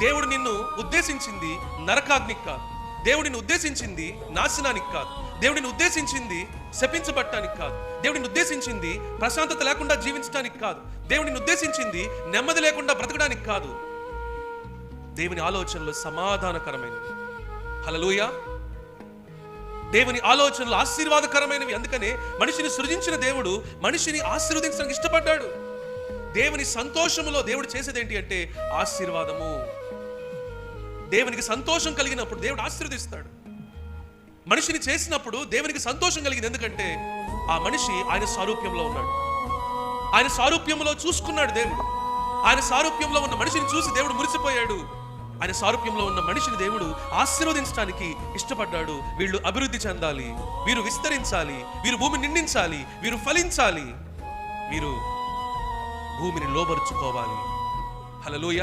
దేవుడు నిన్ను ఉద్దేశించింది నరకాగ్నికి కాదు. దేవుడిని ఉద్దేశించింది నాశనానికి కాదు. దేవుడిని ఉద్దేశించింది శపించబట్టానికి కాదు. దేవుడిని ఉద్దేశించింది ప్రశాంతత లేకుండా జీవించడానికి కాదు. దేవుడిని ఉద్దేశించింది నెమ్మది లేకుండా బ్రతకడానికి కాదు. దేవుని ఆలోచనలు సమాధానకరమైనవి. హలలుయ దేవుని ఆలోచనలు ఆశీర్వాదకరమైనవి. అందుకనే మనిషిని సృజించిన దేవుడు మనిషిని ఆశీర్వదించడానికి ఇష్టపడ్డాడు. దేవుని సంతోషములో దేవుడు చేసేది ఏంటి అంటే ఆశీర్వాదము. దేవునికి సంతోషం కలిగినప్పుడు దేవుడు ఆశీర్వదిస్తాడు. మనిషిని చేసినప్పుడు దేవునికి సంతోషం కలిగింది ఎందుకంటే ఆ మనిషి ఆయన సారూప్యంలో ఉన్నాడు. ఆయన సారూప్యంలో చూసుకున్నాడు దేవుడు. ఆయన సారూప్యంలో ఉన్న మనిషిని చూసి దేవుడు మురిసిపోయాడు. ఆయన సారూప్యంలో ఉన్న మనిషిని దేవుడు ఆశీర్వదించడానికి ఇష్టపడ్డాడు. వీళ్ళు అభివృద్ధి చెందాలి వీరు విస్తరించాలి వీరు భూమిని నిండించాలి వీరు ఫలించాలి. వీరు భూమిని లోబరుచుకోవాలి. హలలోయ